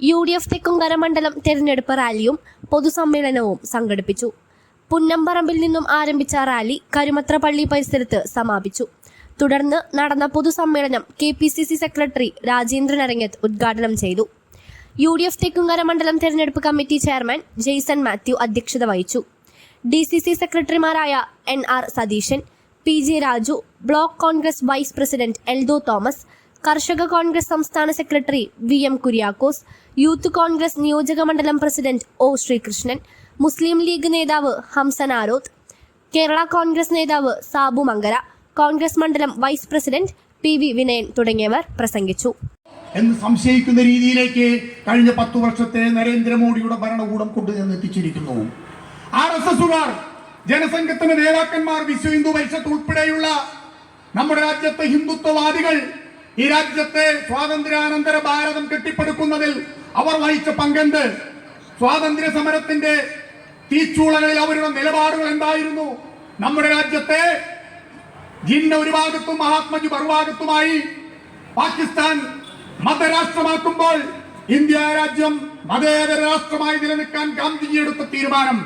U D F Thekkumkara മണ്ഡലം തെരഞ്ഞെടുപ്പ് റാലിയും പൊതുസമ്മേളനവും സംഘടിപ്പിച്ചു. പുന്നമ്പറമ്പിൽ നിന്നും ആരംഭിച്ച റാലി കരുമത്ര പള്ളി പരിസരത്ത് സമാപിച്ചു. തുടർന്ന് നടന്ന പൊതുസമ്മേളനം K P C C secretary Rajendran Arangath ഉദ്ഘാടനം ചെയ്തു. യു ഡി എഫ് തെക്കുംകര മണ്ഡലം തെരഞ്ഞെടുപ്പ് കമ്മിറ്റി ചെയർമാൻ ജെയ്സൺ മാത്യു അധ്യക്ഷത വഹിച്ചു. ഡി സി സി സെക്രട്ടറിമാരായ N R Satheesan P J Raju block Congress vice president Eldho Thomas കർഷക കോൺഗ്രസ് സംസ്ഥാന secretary V M Kuriakose youth Congress നിയോജക മണ്ഡലം പ്രസിഡന്റ് ഒ ശ്രീകൃഷ്ണൻ മുസ്ലിം ലീഗ് നേതാവ് ഹംസൻ ആരോത്ത് കേരള കോൺഗ്രസ് നേതാവ് സാബു മങ്കര കോൺഗ്രസ് മണ്ഡലം vice president P V Vinayan തുടങ്ങിയവർ പ്രസംഗിച്ചു. എന്ന് സംശയിക്കുന്ന രീതിയിലേക്ക് കഴിഞ്ഞ പത്ത് വർഷത്തെ നരേന്ദ്രമോദിയുടെ ഭരണകൂടം കൊണ്ടുചെന്ന് എത്തിച്ചിരിക്കുന്നു ആർ എസ് എസുകാർ ജനസംഘത്തിന്റെ നേതാക്കന്മാർ വിശ്വ ഹിന്ദു പരിഷത്ത് ഉൾപ്പെടെയുള്ള നമ്മുടെ രാജ്യത്തെ ഹിന്ദുത്വവാദികൾ ഈ രാജ്യത്തെ സ്വാതന്ത്ര്യാനന്തര ഭാരതം കെട്ടിപ്പടുക്കുന്നതിൽ അവർ വഹിച്ച പങ്കെന്ത്? സ്വാതന്ത്ര്യ സമരത്തിന്റെ തീച്ചൂളകളിൽ അവരുടെ നിലപാടുകൾ എന്തായിരുന്നു? നമ്മുടെ രാജ്യത്തെ ജിന്ന ഒരു ഭാഗത്തും മഹാത്മജി മറുഭാഗത്തുമായി പാകിസ്ഥാൻ മതരാഷ്ട്രമാക്കുമ്പോൾ ഇന്ത്യ രാജ്യം മതേതര രാഷ്ട്രമായി നിലനിൽക്കാൻ ഗാന്ധിജി എടുത്ത തീരുമാനം.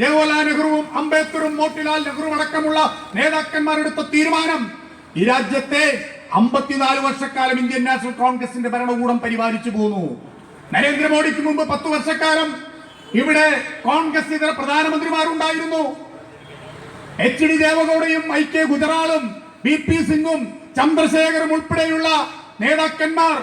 ജവഹർലാൽ നെഹ്റുവും അംബേദ്കറും മോട്ടിലാൽ നെഹ്റുവും അടക്കമുള്ള നേതാക്കന്മാരെടുത്ത തീരുമാനം. ഈ രാജ്യത്തെ അമ്പത്തിനാല് വർഷക്കാലം ഇന്ത്യൻ നാഷണൽ കോൺഗ്രസിന്റെ ഭരണകൂടം പരിപാലിച്ചു പോന്നു. നരേന്ദ്രമോദിക്ക് മുമ്പ് പത്ത് വർഷക്കാലം ഇവിടെ കോൺഗ്രസ് ഇതര പ്രധാനമന്ത്രിമാരുണ്ടായിരുന്നു. എച്ച് ഡി ദേവഗൌഡയും ഐ കെ ഗുജറാളും ബി പി സിംഗും ചന്ദ്രശേഖരും ഉൾപ്പെടെയുള്ള നേതാക്കന്മാർ